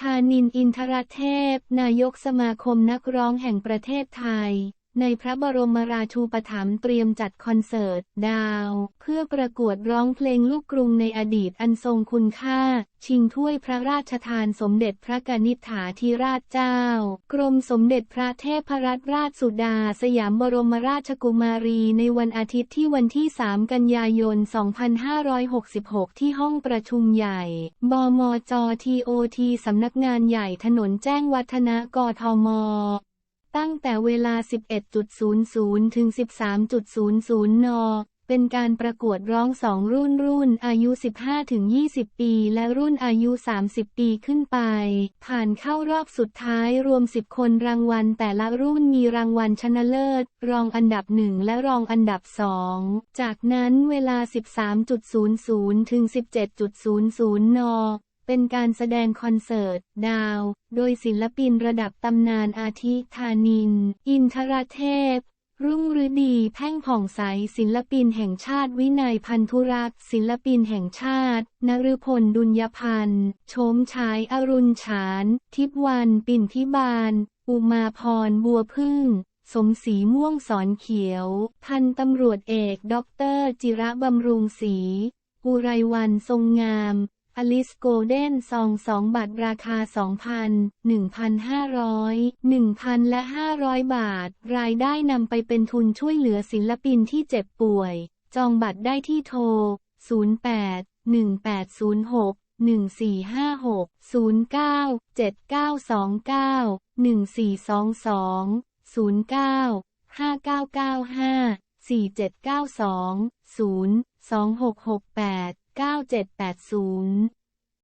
ธานินอินทรเทพ นายกสมาคมนักร้องแห่งประเทศไทย ในพระบรมราชูปถัมภ์เตรียมจัดคอนเสิร์ต ดาว เพื่อประกวดร้องเพลงลูกกรุงในอดีตอันทรงคุณค่า ชิงถ้วยพระราชทานสมเด็จพระกนิษฐาธิราชเจ้า กรมสมเด็จพระเทพรัตนราชสุดา สยามบรมราชกุมารีในวันอาทิตย์ที่วันที่ 3 กันยายน 2566 ที่ห้องประชุมใหญ่ บมจทีโอทีสำนักงานใหญ่ถนนแจ้งวัฒนะกทม ตั้งแต่เวลา 11.00 ถึง 13.00 น เป็นการประกวดร้องสองรุ่นรุ่นอายุ 15-20 ปี และรุ่นอายุ 30 ปีขึ้นไป ผ่านเข้ารอบสุดท้ายรวม 10 คนรางวัล แต่ละรุ่นมีรางวัลชนะเลิศ รองอันดับ 1 และรองอันดับ 2 จากนั้นเวลา 13.00 ถึง 17.00 น เป็นการแสดงคอนเสิร์ต ดาว โดยศิลปินระดับตำนานอาทิธานิน อินทรเทพ รุ่งฤดีแพ่งผ่องใสศิลปินแห่งชาติวินัยพันธุรักษ์ศิลปินแห่งชาติ นฤพลดุลยพันธ์โฉมฉายอรุณฉาน ทิพวรรณปิ่นพิบาล อุมาพรบัวพึ่งสมศรีม่วงสอนเขียว พันตำรวจเอกด็อกเตอร์จิระบำรุงศรีอุไรวันทรงงาม อลิสโกลเด้นซองสองบัตรราคา 2,000 1,500 1,000 และ 500 บาท รายได้นำไปเป็นทุนช่วยเหลือศิลปินที่เจ็บป่วย จองบัตรได้ที่โทร 08 1806 1456 09 7929 1422 09 5995 4792 0 2668 9780